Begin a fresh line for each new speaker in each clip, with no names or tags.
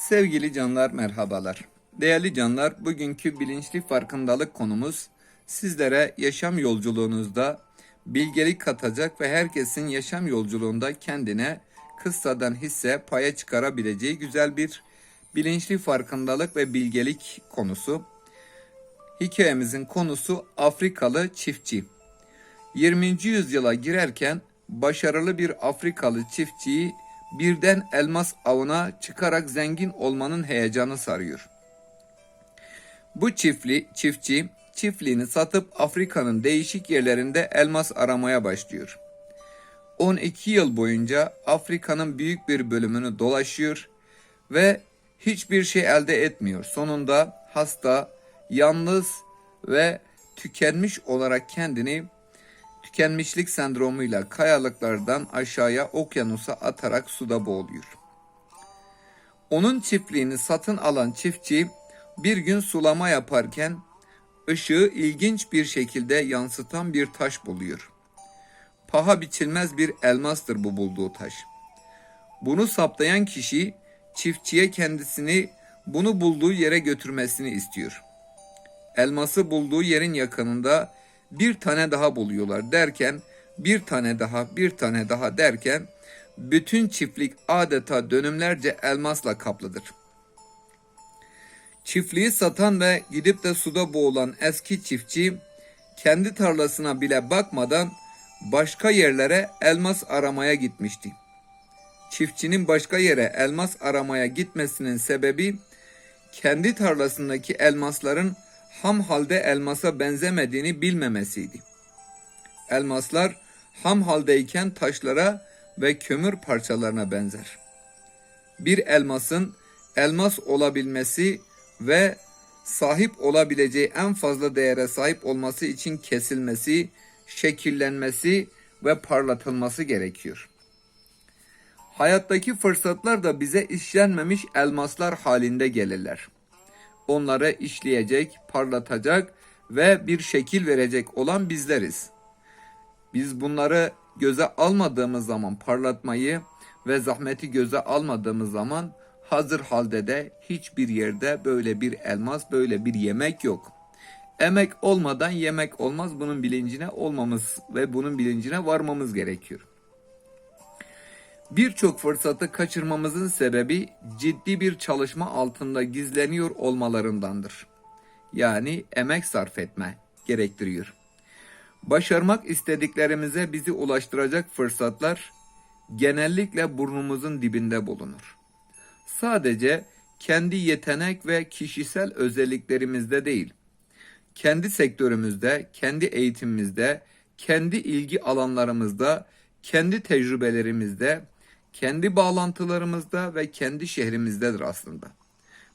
Sevgili canlar merhabalar. Değerli canlar bugünkü bilinçli farkındalık konumuz sizlere yaşam yolculuğunuzda bilgelik katacak ve herkesin yaşam yolculuğunda kendine kıssadan hisse paya çıkarabileceği güzel bir bilinçli farkındalık ve bilgelik konusu. Hikayemizin konusu Afrikalı çiftçi. 20. yüzyıla girerken başarılı bir Afrikalı çiftçiyi birden elmas avına çıkarak zengin olmanın heyecanı sarıyor. Bu çiftli çiftçi çiftliğini satıp Afrika'nın değişik yerlerinde elmas aramaya başlıyor. 12 yıl boyunca Afrika'nın büyük bir bölümünü dolaşıyor ve hiçbir şey elde etmiyor. Sonunda hasta, yalnız ve tükenmiş olarak kendini tükenmişlik sendromuyla kayalıklardan aşağıya okyanusa atarak suda boğuluyor. Onun çiftliğini satın alan çiftçi bir gün sulama yaparken ışığı ilginç bir şekilde yansıtan bir taş buluyor. Paha biçilmez bir elmastır bu bulduğu taş. Bunu saptayan kişi çiftçiye kendisini bunu bulduğu yere götürmesini istiyor. Elması bulduğu yerin yakınında bir tane daha buluyorlar derken bir tane daha bir tane daha derken bütün çiftlik adeta dönümlerce elmasla kaplıdır. Çiftliği satan ve gidip de suda boğulan eski çiftçi kendi tarlasına bile bakmadan başka yerlere elmas aramaya gitmişti. Çiftçinin başka yere elmas aramaya gitmesinin sebebi kendi tarlasındaki elmasların ham halde elmasa benzemediğini bilmemesiydi. Elmaslar ham haldeyken taşlara ve kömür parçalarına benzer. Bir elmasın elmas olabilmesi ve sahip olabileceği en fazla değere sahip olması için kesilmesi, şekillenmesi ve parlatılması gerekiyor. Hayattaki fırsatlar da bize işlenmemiş elmaslar halinde gelirler. Onları işleyecek, parlatacak ve bir şekil verecek olan bizleriz. Biz bunları göze almadığımız zaman parlatmayı ve zahmeti göze almadığımız zaman hazır halde de hiçbir yerde böyle bir elmas, böyle bir yemek yok. Emek olmadan yemek olmaz. Bunun bilincine olmamız ve bunun bilincine varmamız gerekiyor. Birçok fırsatı kaçırmamızın sebebi ciddi bir çalışma altında gizleniyor olmalarındandır. Yani emek sarf etme gerektiriyor. Başarmak istediklerimize bizi ulaştıracak fırsatlar genellikle burnumuzun dibinde bulunur. Sadece kendi yetenek ve kişisel özelliklerimizde değil, kendi sektörümüzde, kendi eğitimimizde, kendi ilgi alanlarımızda, kendi tecrübelerimizde, kendi bağlantılarımızda ve kendi şehrimizdedir aslında.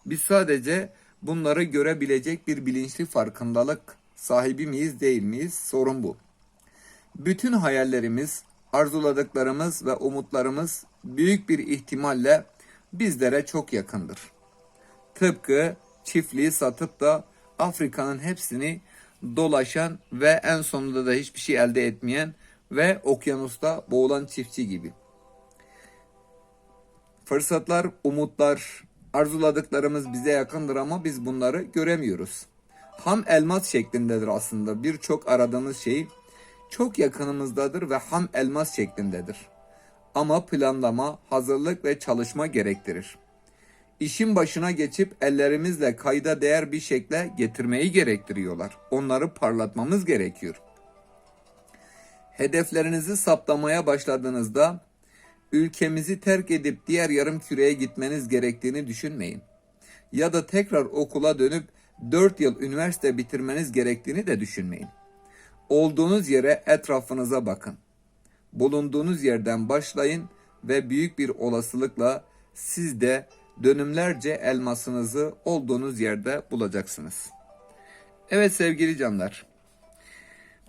Biz sadece bunları görebilecek bir bilinçli farkındalık sahibi miyiz değil miyiz? Sorun bu. Bütün hayallerimiz, arzuladıklarımız ve umutlarımız büyük bir ihtimalle bizlere çok yakındır. Tıpkı çiftliği satıp da Afrika'nın hepsini dolaşan ve en sonunda da hiçbir şey elde etmeyen ve okyanusta boğulan çiftçi gibi. Fırsatlar, umutlar, arzuladıklarımız bize yakındır ama biz bunları göremiyoruz. Ham elmas şeklindedir aslında. Birçok aradığımız şey çok yakınımızdadır ve ham elmas şeklindedir. Ama planlama, hazırlık ve çalışma gerektirir. İşin başına geçip ellerimizle kayda değer bir şekle getirmeyi gerektiriyorlar. Onları parlatmamız gerekiyor. Hedeflerinizi saptamaya başladığınızda ülkemizi terk edip diğer yarım küreye gitmeniz gerektiğini düşünmeyin. Ya da tekrar okula dönüp 4 yıl üniversite bitirmeniz gerektiğini de düşünmeyin. Olduğunuz yere etrafınıza bakın. Bulunduğunuz yerden başlayın ve büyük bir olasılıkla siz de dönümlerce elmasınızı olduğunuz yerde bulacaksınız. Evet sevgili canlar.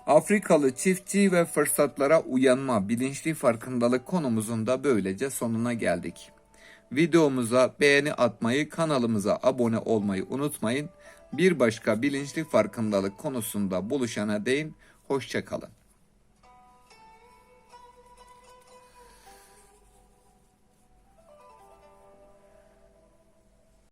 Afrikalı çiftçi ve fırsatlara uyanma bilinçli farkındalık konumuzun da böylece sonuna geldik. Videomuza beğeni atmayı, kanalımıza abone olmayı unutmayın. Bir başka bilinçli farkındalık konusunda buluşana değin. Hoşçakalın.